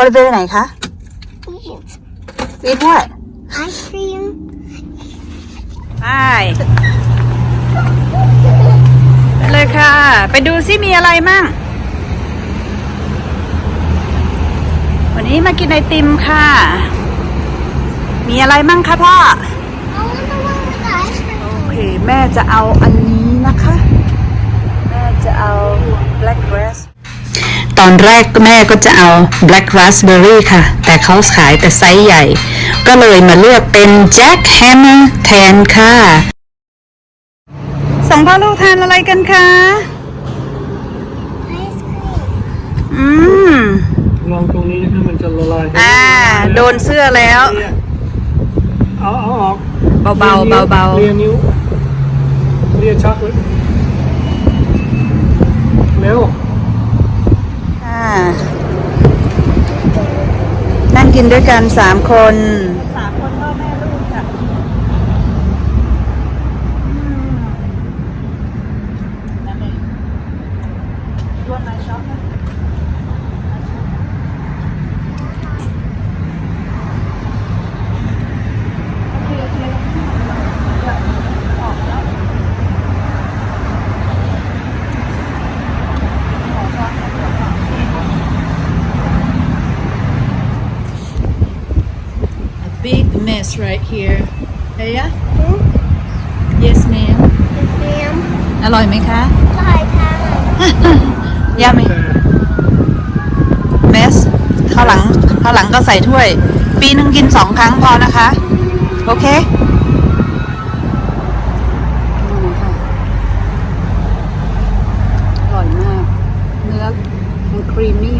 holiday ไหนคะ Eat eat what ice cream. ไปไปเลยค่ะ ไปดูซิมีอะไรมั่ง วันนี้มากินไอติมค่ะ มีอะไรมั่งคะพ่อ I want the one with the ice cream. โอเค แม่จะเอาอันนี้นะคะ แม่จะเอา black raspberry ตอนแรกแม่ก็จะเอา black raspberry ค่ะ แต่เขาขายแต่ไซส์ใหญ่ ก็เลยมาเลือกเป็น jack hammer แทนค่ะสองพ่อลูกทานอะไรกันคะ Ice cream. อืมลองตรงนี้นะครับมันจะละลายอ่า โดนเสื้อแล้ว เอาเอาออกเบาๆเบาๆเลียนิ้วเลียชักไว้เร็ว อ่านั่ง กินด้วยกันสามคน สามคนพ่อแม่ลูกค่ะ A big mess right here. Hey, yeah? Yes, ma'am. Ma'am. อร่อยไหมคะ Sorry, Pam. ยาไหมเมสข้าวหลังข้าวหลังก็ใส่ถ้วย ปีหนึ่งกินสองครั้งพอนะคะ โอเค อร่อยมาก เนื้อมันครีมมี่มากเลย